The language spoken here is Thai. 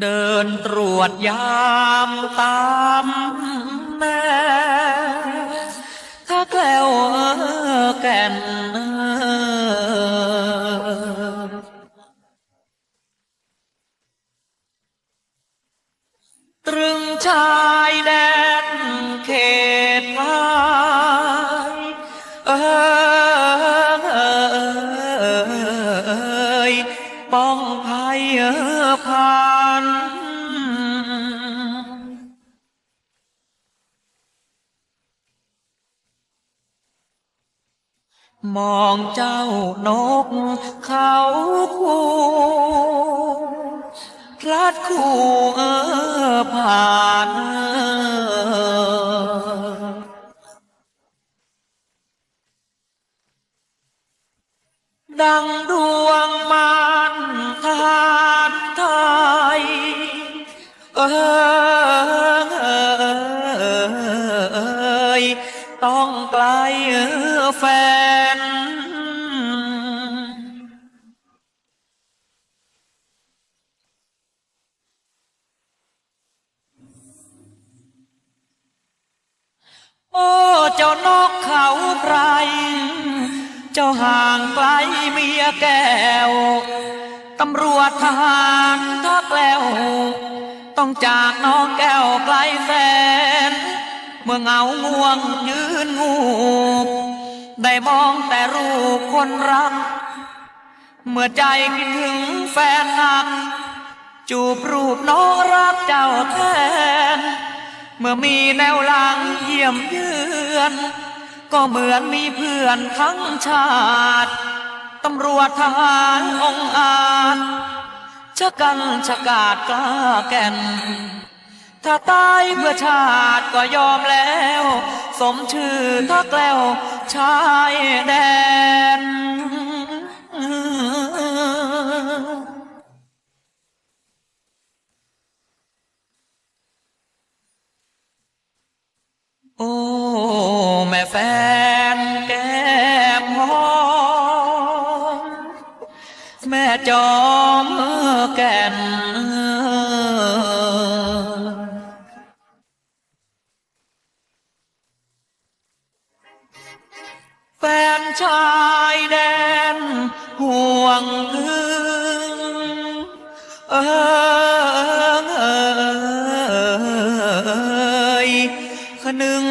เดินตรวจยามตามแม่ถ้าแกล้วแก่น ตรึงชายแด ป้องภัยเออผ่านมองเจ้านกเขาคู่พลัดคู่เออผ่านดังดวงมัน ยต้องไกลเออแฟน โอ้เจ้านกเขาไพรเจ้าห่างไกลเมียแก้ว ตำรวจทหารทักแล้ว ต้องจากน้องแก้วไกลแสน เมื่อเงาง่วงยืนงูบได้มองแต่รูปคนรัก เมื่อใจคิดถึงแฟนหนัก จูบรูปน้องรักเจ้าแทน เมื่อมีแนวหลังเยี่ยมเยือน ก็เหมือนมีเพื่อนทั้งชาติตำรวจทหาร ชะกันชะกาดกล้าแก่น ถ้าตายเพื่อชาติก็ยอมแล้ว สมชื่อทักแล้วชายแดน โอ้ แม่จอมแก่น แฟนชายแดนห่วงอึงเออเอยขนึง